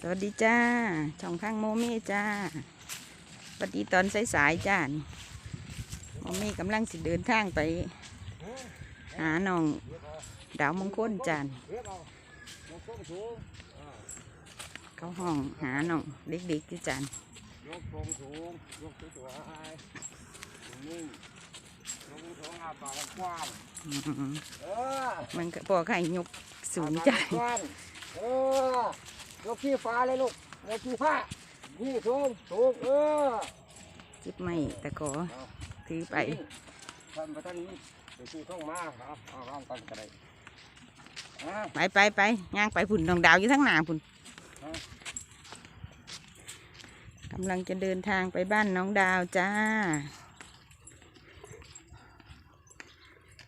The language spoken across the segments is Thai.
สวัสดีจ้า ช่องพังโมเม่จ้าสวัสดีตอนสายๆจ้านี่โมเม่กำลังสิเดินทางไป หาน้องดาวมงคลจานเขาห้องหาน้องเด็กๆที่จานยกทรงสูงยกตัวๆให้นิ่งยกทรงอาปากกว้างอืมเออมันก็พอใครยกสูงจ้ากว้างเออ ยกขี้ฟ้าเลยลูกยกขี้ฟ้านี่สูงสูงเออจิบไม่ตะขอถือไปทำไปท่านนี้เดี๋ยวขี้ต้องมาเอาเอาร่างกันก็ได้อะไปไปไปย่างไปผุ่นน้องดาวอยู่ทั้งหน้าผุ่นฮะกำลังจะเดินทางไปบ้านน้องดาวจ้า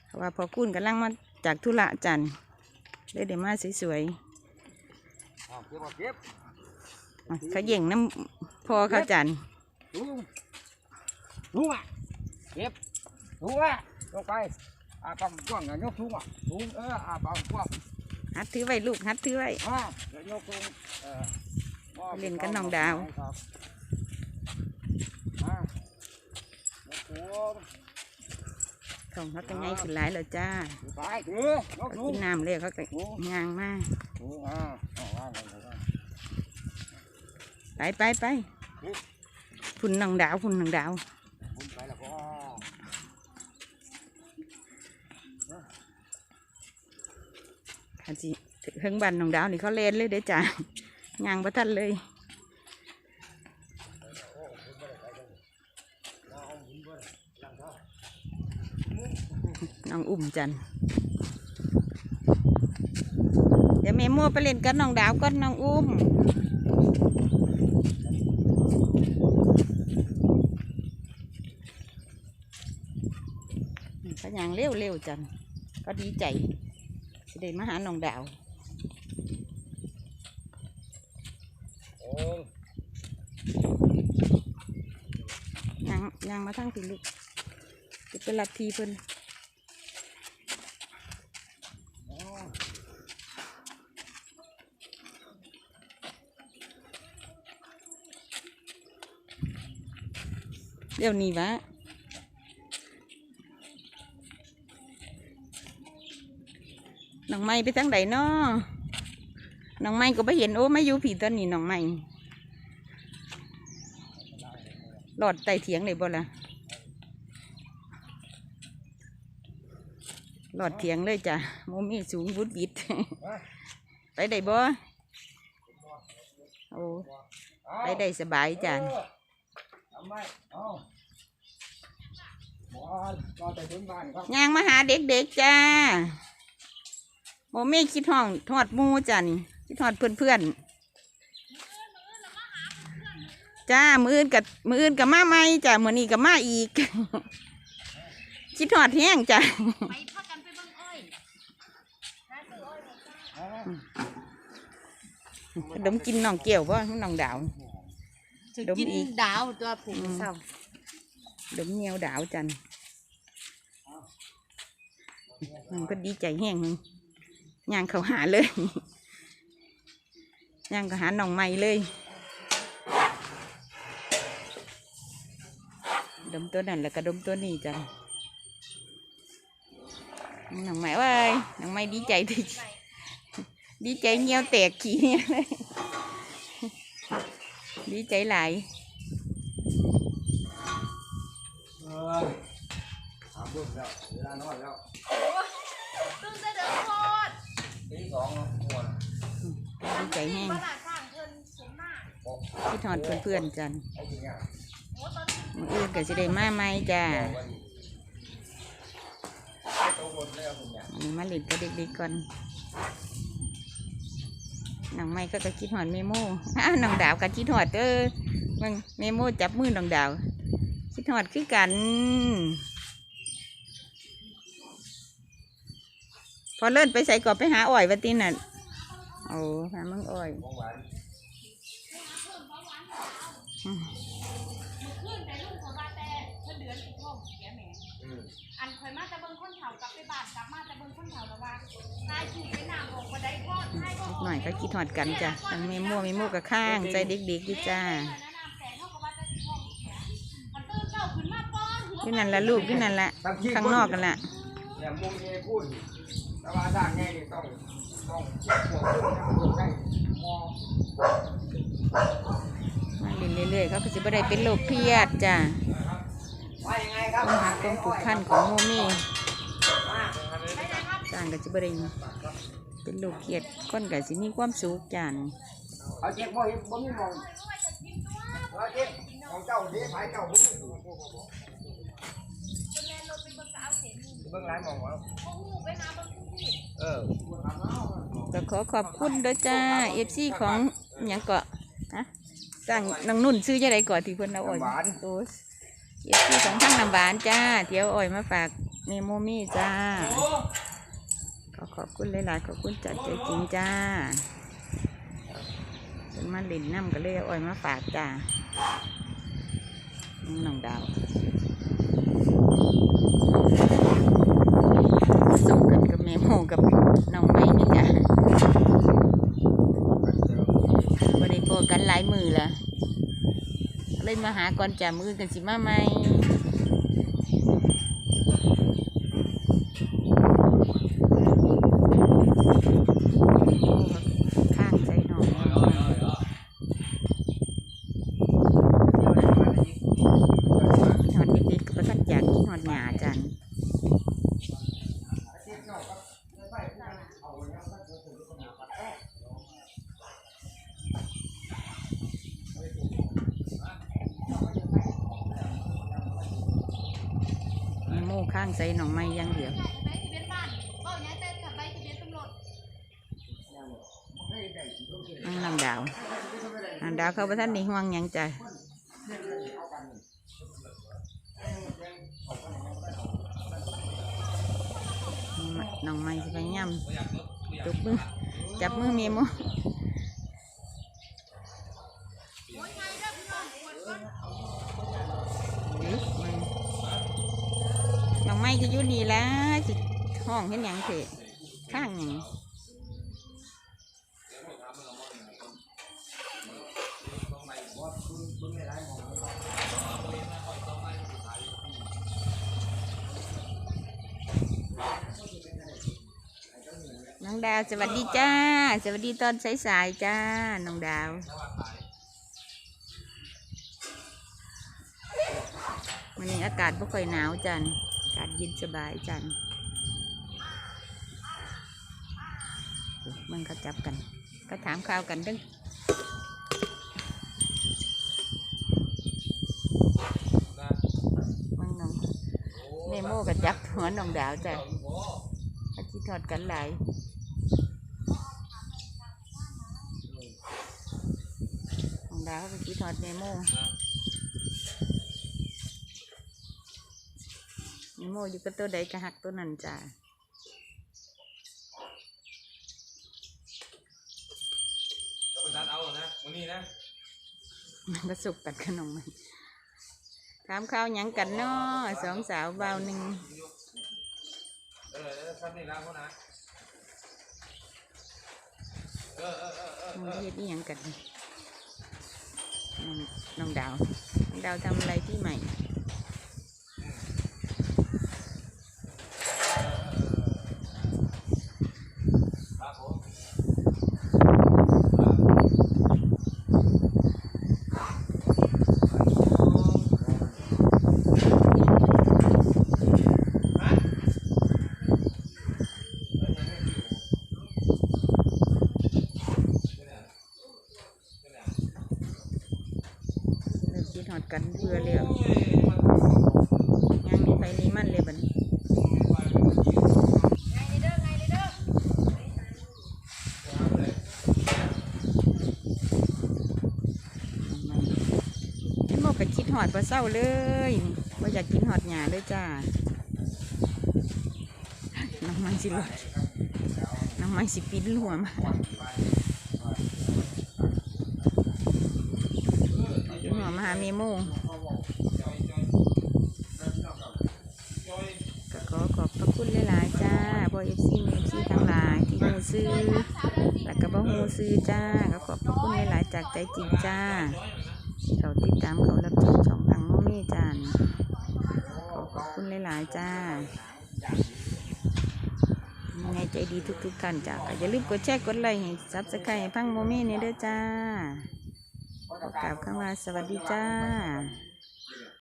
เพราะว่าพอกุ้นกำลังมาจากธุระจันทร์เลยเดี๋ยวมาสวยเอา เก็บเอาเก็บๆอะเขาเย่งน้ำพอเขาจันทร์ลุงลุงอะเก็บลุงอะลงไปอาปากกว้างอะยกสูงอะสูงเอออาปากกว้างฮัดถือไว้ลูกฮัดถือไว้ อ่าเดี๋ยวยกตรงเอ่อมอบเล่นกับน้องดาว ครับอ่ายกสูงของเขาก็ง่ายขึ้นหลายแล้วจ้าถือไปถือยกเขาสูง กินน้ำเลยเขาก็ย่างมาสูงอ่า ไปไปไปพุ่นหน้องดาวพุ่นหน้องดาวบุญไปแล้วก็อาจิเฮงบันหน้องดาวนี่เขาเล่นเลยเด้จ้าย่างประทันเลยน้องอุ่มจันทร์เดี๋ยวแม่มัวไปเล่นกับน้องดาวก่อนน้องอุ้มก็ยังเร็วเร็วๆจันก็ดีใจสิได้มาหาน้องดาวโอ้ยยังยังมาทั้งพี่ลูกจะเป็นลัทธิเพิ่น เดี๋ยวนี้วะน้องไม้ไปทั้งใดเนาะน้องไม้ก็ไปเห็นโอ้ไม่อยู่ผีตอนนี้น้องไม้หลอดไตเถียงเลยบ่ละหลอดเถียงเลยจ้ะโมมีสูงบุดบิด ไปได้บ่โอ้ไปได้สบายจ้ะำไมเอาบอลก็จะถึงบ้านครับย่างมาหาเด็กๆจ้าโมมีคิดห้องทอดหมูจ้ะนี่คิดทอดเพื่อนๆจ้ามืออื่นกับมืออื่นกับมาไหมจ้ะมือนี้กับมาอีก คิดทอดแห้งจ้ะไปพากันไปเบิ่งอ้อยหาซื้ออ้อยมาจ้าดมกินน้องเกี่ยวป่ะน้องดาวจะ ดมกินอีก ดาวตัวผูกอืม เศร้าดมเงียวดาวจันมันก็ดีใจแห้งย่างเขาหาเลย ย่างเขาหาน้องใหม่เลย ดมตัวนั้นแล้วก็ดมตัวนี้จันน้องใหม่ว่าไงน้องใหม่ดีใจที่ดีใจเงียวแตกขี้เนี่ยเลย ดีใจหลายเออถามลูกแล้วเวลานอนแล้วตึ้งได้เด้อโคตรตีสองแล้วง่วงดีใจแห้งตลาดข้างเพิ่นสมมากที่ทอนเพื่อนๆจันไอ้ทีเนี้ยโอ้ตอนนี้มื้ออื่นก็สิได้มาใหม่จ้าบอกว่าดีโตหมดแล้วผมเนี่ยอันนี้มาเล่นกับเด็กๆก่อน น้องไม่ก็จะคิดหอดเมโม่อ้าน้องดาวกระคิดหอดเออมึงเมโม่จับมือน้องดาว คิดหอดคือกัน พอเลิ่นไปใส่กรอบไปหาอ้อยวันตีน่ะโอ้หามึงอ้อย ของหวาน อืม ขึ้นแต่ลูกของว่าแต่เพิ่นเดือนอีกพ่อแกแม่ เอันเคย มาแต่เบิ่งคนเฒ่ากลับไปบ้านกลับมาแต่เบิ่งคนเฒ่าแล้วว่าทายถูกไปน้ำออกบ่ได้ก็ทายบ่อนิอดกหน่อยก็คิดหอดกันจ้ะทั้งเมโม่เมโม่กับข้าง ใจเด็กๆอยู่จ้าอยู่นั่นละลูกอยู่นั่นละข้างนอกกันละเนี่ยมุมนี้พูดแต่ว่าด้านนี้นี่ต้องต้องเช็คหัวขึ้นนะต้องใช้มองมาเล่นเรื่อยๆเขาก็จะไม่ได้เป็นโรคเครียดจ้ะ ต้องหาความผูกพันของโมมี่จ้างก็จะไม่ได้เป็นโรคเครียดคนก็สิมีความสุขจ้ะเอาเจ็บบ่เห็นบ่มีมองเอาเจ็บของเจ้าเด้ภายเจ้าบ่มีเบิ่งหลายมองว่าเออก็ขอขอบคุณด้วยจ้าเอฟซีของหยังเกาะฮะจ้างน้องนุ่นซื้อจะไดก่อนที่เพิ่นเอาอ่อยหวานโอ้ เอฟซีของทั้งน้ำหวานจ้าเดี๋ยวอ่อยมาฝากเนโมมี่จ้า ขอขอบคุณหลายๆขอบคุณจากใจจริงจ้าเป็นมาล่นน้ำก็เลยเอาอ่อยมาฝากจ้าน้องดาวส่งกันกับแม่โมกับน้องไม้นี่จ้าบริโภคกันหลายมือละ เล่นมาหาก่อนจ่ามือกันสิมาไหม ข้างใจหน่อยหอดเด็กๆก็ประทันอยากกินหอดหยาจัน มีหมูข้างใจหนองไม้อยังเดียวนั่งนำดาวนังดาวเขาประทันในห่วงยังใจน้องไม้สิไปย่ำจุบมือจับมือเมียโมอิ๊ะมันน้องไม้ก็อยู่นี่ละสิ ห้องเห็นหยังเถอะข้างหยังน้องดาวสวัสดีจ้า สวัสดีตอนสายๆจ้า น้องดาววันนี้อากาศไม่ค่อยหนาวจันอากาศเย็นสบายจัน มันเขาจับกัน ก็ถามข่าวกันดึงมึงน้องเนโมก็จับหัวน้องดาวจ้ะอาชีทอดกันหลายของดาวไปชีทอดเนโมเนโมอยู่กับตัวใดกระหักตัวนั้นจ้า เราไปตัด เอานะวันนี้นะมันก็สุกกันขนมมันถามข้าวหยังกันเนาะสองสาวเบาวหนึ่งเออเออครับนี่ล้างเขานะเออเออเออเออน้องเฮ็ดอีหยังกันน้องน้องดาวน้องดาวทำอะไรที่ใหม่ ครับผม เริ่มชีทอดกันเบื่อแล้วยังมีไฟนี้มันเลยบัดนี้ พี่โมก็คิดหอดปลาเศร้าเลยว่าอยากกินหอดหยาเลยจ้า น้องไม้สิลดน้องไม้สิปิดหัวมาหัวมาหาเมโมฟซีเอฟซีทั้งหลายที่หูซื้อ แล้วก็บ่หูซื้อจ้า ก็ขอบพระคุณหลายๆจากใจจริงจ้า เขาติดตามเขารับชมช่องทางโมมี่จานขอขอบคุณหลายๆจ้ายังไงใจดีทุกๆท่านจ้าอย่าลืมกดแชร์กดไลค์ให้ซับสไครต์ให้พังโมมี่นี่เด้อจ้ากล่าวคำว่าสวัสดีจ้า